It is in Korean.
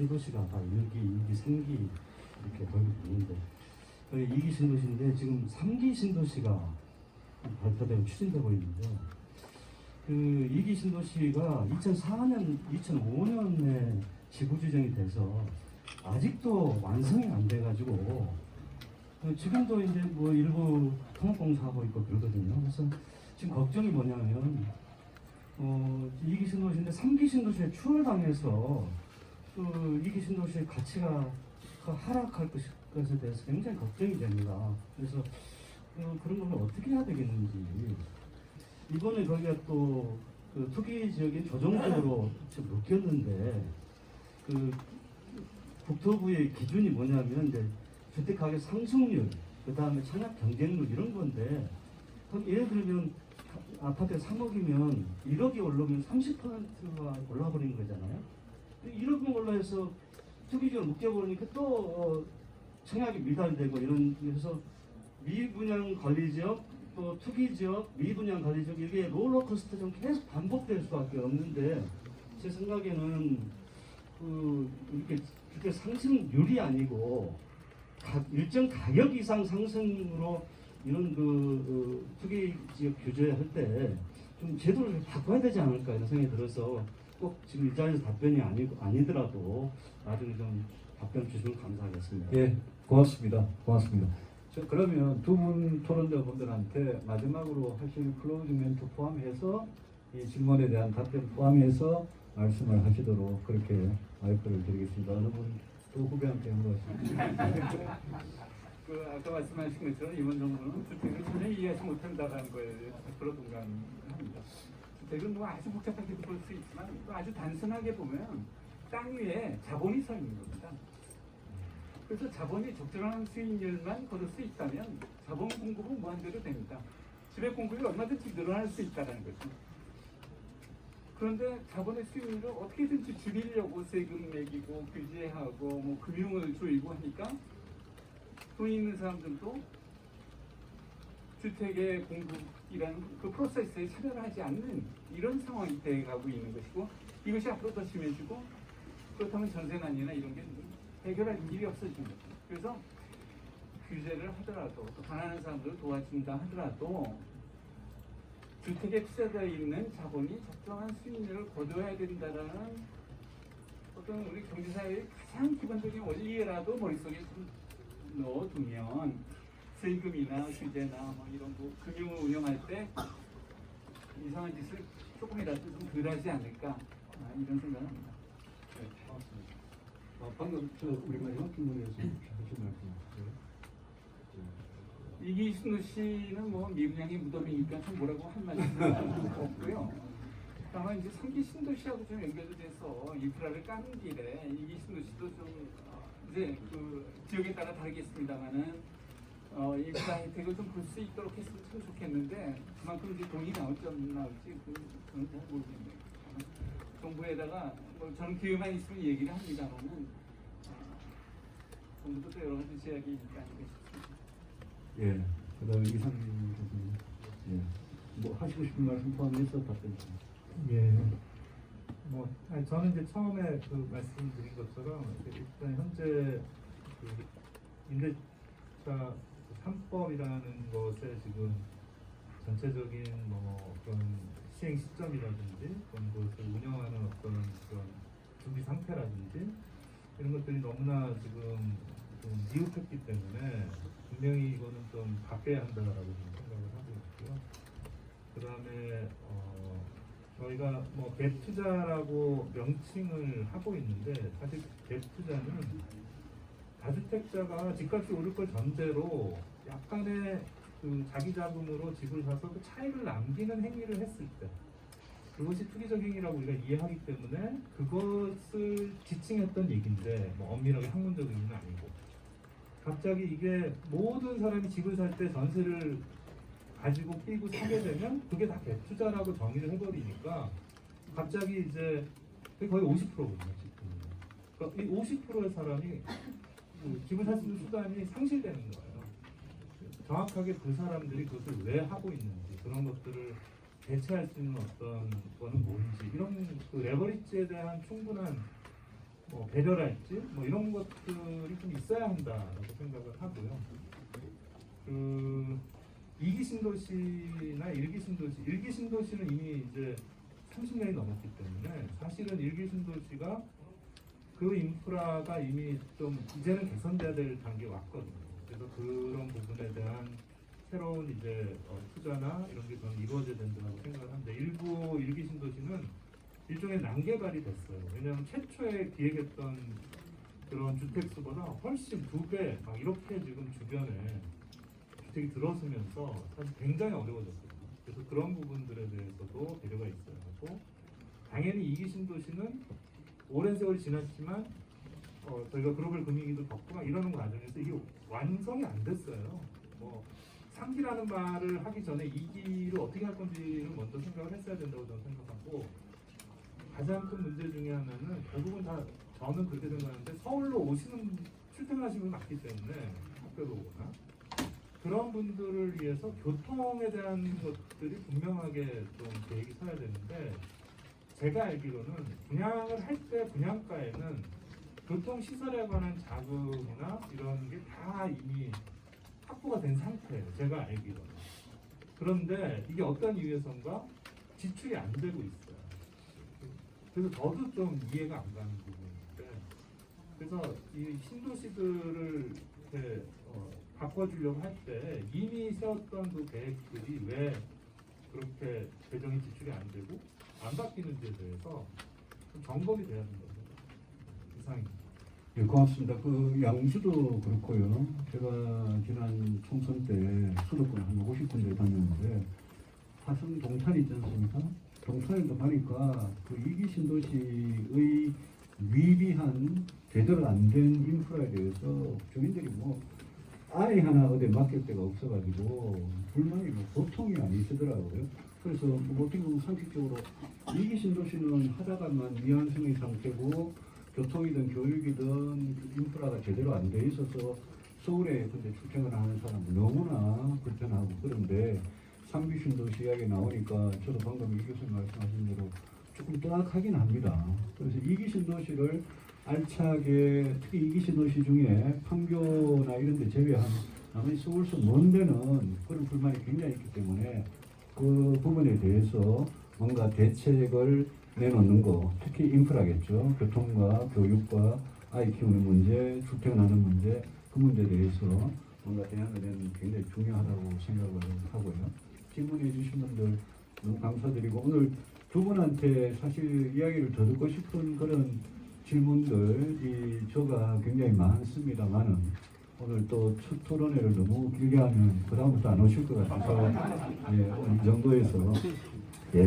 신도시가 다 1기, 2기, 3기 이렇게 보이고 있는데 2기 신도시인데 지금 3기 신도시가 발표되고 추진되고 있는데 그 2기 신도시가 2004년, 2005년에 지구 지정이 돼서 아직도 완성이 안 돼가지고 어, 지금도 이제 뭐 일부 통합공사하고 있고 그러거든요. 그래서 지금 걱정이 뭐냐면 어, 2기 신도시인데 3기 신도시에 추월당해서 그 2기 신도시의 가치가 그 하락할 것에 대해서 굉장히 걱정이 됩니다. 그래서 어, 그런 걸 어떻게 해야 되겠는지 이번에 거기가 또 그 투기 지역인 조정적으로 지금 묶였는데 그 국토부의 기준이 뭐냐면 이제 주택 가격 상승률, 그 다음에 청약 경쟁률 이런 건데 그럼 예를 들면 아파트 3억이면 1억이 올라오면 30%가 올라버린 거잖아요. 1억은 올라해서 투기적으로 묶여버리니까 또 어, 청약이 미달되고 이런 그래서 미분양 관리 지역 또 투기 지역 미분양 관리 지역 이게 롤러코스터처럼 계속 반복될 수밖에 없는데 제 생각에는 그 이렇게 그렇게 상승률이 아니고 가- 일정 가격 이상 상승으로 이런 그 어, 투기 지역 규제할 때 좀 제도를 좀 바꿔야 되지 않을까 이런 생각이 들어서 꼭 지금 이 자리에서 답변이 아니, 아니더라도 나중에 좀 답변 주시면 감사하겠습니다. 예, 고맙습니다. 고맙습니다. 자, 그러면 두 분 토론자 분들한테 마지막으로 하실 클로징 멘트 포함해서 이 질문에 대한 답변 포함해서 말씀을 하시도록 그렇게 마이크를 드리겠습니다. 어느 분또 후배한테 물어보십니다. 그 아까 말씀하신 것처럼 이번 정부는 주택을 전혀 이해하지 못한다는 거에 100% 동감합니다. 주택은 뭐 아주 복잡하게 볼 수 있지만 또 아주 단순하게 보면 땅 위에 자본이 서 있는 겁니다. 그래서 자본이 적절한 수익률만 거둘 수 있다면 자본 공급은 무한대로 됩니다. 지배 공급이 얼마든지 늘어날 수 있다는 거죠. 그런데 자본의 수익률을 어떻게든지 줄이려고 세금 매기고 규제하고 뭐 금융을 조이고 하니까 돈 있는 사람들도 주택의 공급이라는 그 프로세스에 참여를 하지 않는 이런 상황이 돼가고 있는 것이고 이것이 앞으로 더 심해지고 그렇다면 전세난이나 이런 게 해결할 일이 없어지는 거죠. 그래서 규제를 하더라도 또 가난한 사람들을 도와준다 하더라도 주택에 투자되어 있는 자본이 적정한 수익률을 거둬야 된다라는 어떤 우리 경제사회의 가장 기본적인 원리라도 머릿속에 좀 넣어두면 세금이나 규제나 뭐 이런 거 금융을 운영할 때 이상한 짓을 조금이라도 좀 덜하지 않을까 아, 이런 생각합니다. 네, 고맙습니다. 어, 방금 저 우리 마지막 질문에서 하신 말씀이세요? 이기순 씨는 뭐 미분양의 무덤이니까 좀 뭐라고 할 말씀은 없고요. 다만 이제 성기 신도시하고 좀 연결이 돼서 인프라를 까는 길에 이기순 씨도 좀 어, 이제 그 지역에 따라 다르겠습니다만은 어, 인프라 혜택을 좀볼수 있도록 했으면 참 좋겠는데 그만큼 이제 돈이 나올지 안 나올지 그- 그건 잘 모르겠네요. 정부에다가 뭐 저는 기회만 있으면 얘기를 합니다만은 어, 정부도 또 여러 가지 제약이 있지 않을까 싶습니다. 예. 그다음 이상민 교수님. 예. 뭐 하시고 싶은 말씀 포함해서 답변 좀. 예. 뭐 아니, 저는 이제 처음에 그 말씀드린 것처럼 일단 현재 그 임대차 3법이라는 것에 지금 전체적인 뭐 그런 시행 시점이라든지 그런 것을 운영하는 어떤 그런 준비 상태라든지 이런 것들이 너무나 지금 좀 미흡했기 때문에 분명히 이거는 좀 바뀌어야 한다라고 좀 생각을 하고 있고요. 그 다음에 어, 저희가 뭐 갭 투자라고 명칭을 하고 있는데 사실 갭 투자는 다주택자가 집값이 오를 걸 전제로 약간의 그 자기 자금으로 집을 사서 그 차익을 남기는 행위를 했을 때 그것이 투기적 행위라고 우리가 이해하기 때문에 그것을 지칭했던 얘기인데 뭐 엄밀하게 학문적인 의미는 아니고 갑자기 이게 모든 사람이 집을 살 때 전세를 가지고 끼고 사게 되면 그게 다 갭투자라고 정의를 해버리니까 갑자기 이제 거의 50%거든요 지금. 그러니까 이 50%의 사람이 그 집을 살 수 있는 수단이 상실되는 거예요. 정확하게 그 사람들이 그것을 왜 하고 있는지 그런 것들을 대체할 수 있는 어떤 거는 뭔지 이런 그 레버리지에 대한 충분한 뭐 배려랄지 뭐 이런 것들이 좀 있어야 한다라고 생각을 하고요. 그 이기 신도시나 일기 신도시, 일기 신도시는 이미 이제 30년이 넘었기 때문에 사실은 일기 신도시가 그 인프라가 이미 좀 이제는 개선돼야 될 단계에 왔거든요. 그래서 그런 부분에 대한 새로운 이제 어, 투자나 이런 게 저는 이루어져야 된다고 생각을 하는데 일부 일기 신도시는 일종의 난개발이 됐어요. 왜냐하면 최초에 기획했던 그런 주택 수보다 훨씬 두 배 막 이렇게 지금 주변에 주택이 들어서면서 사실 굉장히 어려워졌거든요. 그래서 그런 부분들에 대해서도 배려가 있어야 하고 당연히 이기 신도시는 오랜 세월이 지났지만 어, 저희가 글로벌 금융위기도 막 이러는 과정에서 이게 완성이 안 됐어요. 뭐 3기라는 말을 하기 전에 2기를 어떻게 할 건지를 먼저 생각을 했어야 된다고 저는 생각하고 가장 큰 문제 중에 하나는 결국은 다 저는 그렇게 생각하는데 서울로 오시는 출퇴근하시는 분 많기 때문에 학교로 오거나 그런 분들을 위해서 교통에 대한 것들이 분명하게 좀 계획이 서야 되는데 제가 알기로는 분양을 할 때 분양가에는 교통 시설에 관한 자금이나 이런 게 다 이미 확보가 된 상태예요. 제가 알기로는. 그런데 이게 어떤 이유에선가 지출이 안 되고 있어요. 그래서 저도 좀 이해가 안 가는 부분인데 그래서 이 신도시들을 이렇게 어, 바꿔주려고 할 때 이미 세웠던 그 계획들이 왜 그렇게 재정이 지출이 안 되고 안 바뀌는지에 대해서 좀 점검이 돼야 된다고 생각합니다. 이상입니다. 예, 고맙습니다. 그 양주도 그렇고요. 제가 지난 총선 때 수도권 한 50군데 다녔는데 화성 동탄 있지 않습니까? 동탄에도 가니까 그 이기 신도시의 미비한 제대로 안 된 인프라에 대해서 주민들이 뭐 아예 하나 어디 맡길 데가 없어가지고 불만이 뭐 보통이 아니시더라고요. 그래서 뭐 어떻게 보면 상식적으로 이기 신도시는 하다가만 미완성의 상태고 교통이든 교육이든 그 인프라가 제대로 안 돼 있어서 서울에 근데 출퇴근 하는 사람은 너무나 불편하고 그런데 삼기신 도시 이야기 나오니까 저도 방금 이 교수님 말씀하신 대로 조금 떠악하긴 합니다. 그래서 이기신 도시를 알차게 특히 이기신 도시 중에 판교나 이런 데 제외한 나머지 서울서 먼 데는 그런 불만이 굉장히 있기 때문에 그 부분에 대해서 뭔가 대책을 내놓는 거, 특히 인프라겠죠. 교통과 교육과 아이 키우는 문제, 출퇴근하는 문제, 그 문제에 대해서 뭔가 대안을 내는 게 굉장히 중요하다고 생각을 하고요. 질문해 주신 분들 너무 감사드리고 오늘 두 분한테 사실 이야기를 더 듣고 싶은 그런 질문들이 저가 굉장히 많습니다만은 오늘 또 첫 토론회를 너무 길게 하면 그다음부터 안 오실 것 같아서 예, 이 정도에서 예,